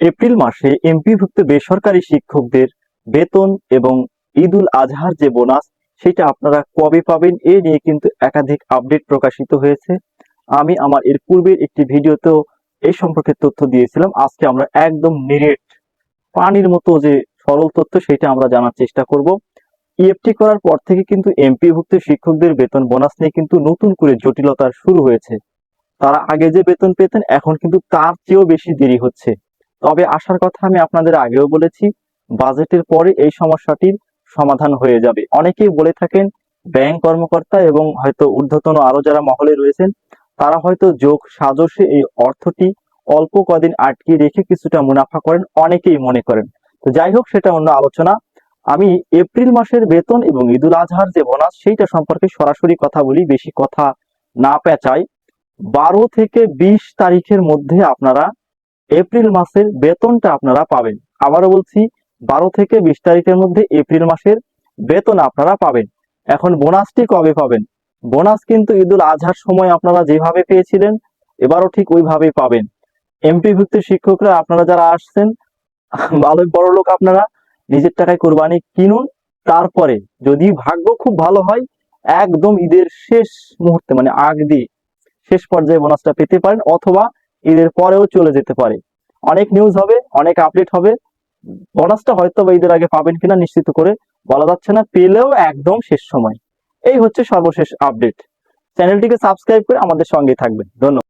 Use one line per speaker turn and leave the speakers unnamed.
April মাসে এমপিভুক্ত বেসরকারি শিক্ষকদের বেতন এবং ঈদুল আজহার যে বোনাস, সেটা আপনারা কবে পাবেন এ নিয়ে কিন্তু একাধিক আপডেট প্রকাশিত হয়েছে। আমি আমার এর পূর্বের একটি ভিডিওতেও এই সম্পর্কে তথ্য দিয়েছিলাম। আজকে আমরা একদম নিরেট পানির মতো যে সরল তথ্য, সেটা আমরা জানার চেষ্টা করব। ইএফটি করার পর থেকে কিন্তু এমপিভুক্ত শিক্ষকদের বেতন বোনাস নিয়ে কিন্তু নতুন করে জটিলতা শুরু হয়েছে। তারা আগে যে বেতন পেতেন, এখন কিন্তু তার চেয়েও বেশি দেরি হচ্ছে। তবে আসার কথা আমি আপনাদের আগেও বলেছি, বাজেটের পরে এই সমস্যাটির সমাধান হয়ে যাবে। অনেকেই বলে থাকেন, ব্যাংক কর্মকর্তা এবং হয়তো ঊর্ধ্বতন আরও যারা মহলে রয়েছেন, তারা হয়তো যোগ সাজসে এই অর্থটি অল্প কদিন আটকে রেখে কিছুটা মুনাফা করেন, অনেকেই মনে করেন। তো যাই হোক, সেটা অন্য আলোচনা। আমি এপ্রিল মাসের বেতন এবং ঈদুল আজহার যে বোনাস, সেইটা সম্পর্কে সরাসরি কথা বলি, বেশি কথা না পেঁচাই। বারো থেকে বিশ তারিখের মধ্যে আপনারা এপ্রিল মাসের বেতনটা আপনারা পাবেন। আবারও বলছি, বারো থেকে বিশ তারিখের মধ্যে এপ্রিল মাসের বেতন আপনারা পাবেন। এখন বোনাসটি কবে পাবেন? বোনাস কিন্তু ঈদুল আজহার সময় আপনারা যেভাবে পেয়েছিলেন, এবারও ঠিক ওইভাবেই পাবেন। এমপি ভুক্ত শিক্ষকরা, আপনারা যারা আসছেন ভালোই বড় লোক আপনারা, নিজের টাকায় কোরবানি কিনুন, তারপরে যদি ভাগ্য খুব ভালো হয়, একদম ঈদের শেষ মুহূর্তে মানে আগ দিয়ে শেষ পর্যায়ে বোনাসটা পেতে পারেন, অথবা ঈদের পরেও চলে যেতে পারে। অনেক নিউজ হবে, অনেক আপডেট হবে। বোনাসটা হয়তো বা ঈদের আগে পাবেন কিনা নিশ্চিত করে বলা যাচ্ছে না, পেলেও একদম শেষ সময়। এই হচ্ছে সর্বশেষ আপডেট চ্যানেলটিকে সাবস্ক্রাইব করে আমাদের সঙ্গে থাকবেন। ধন্যবাদ।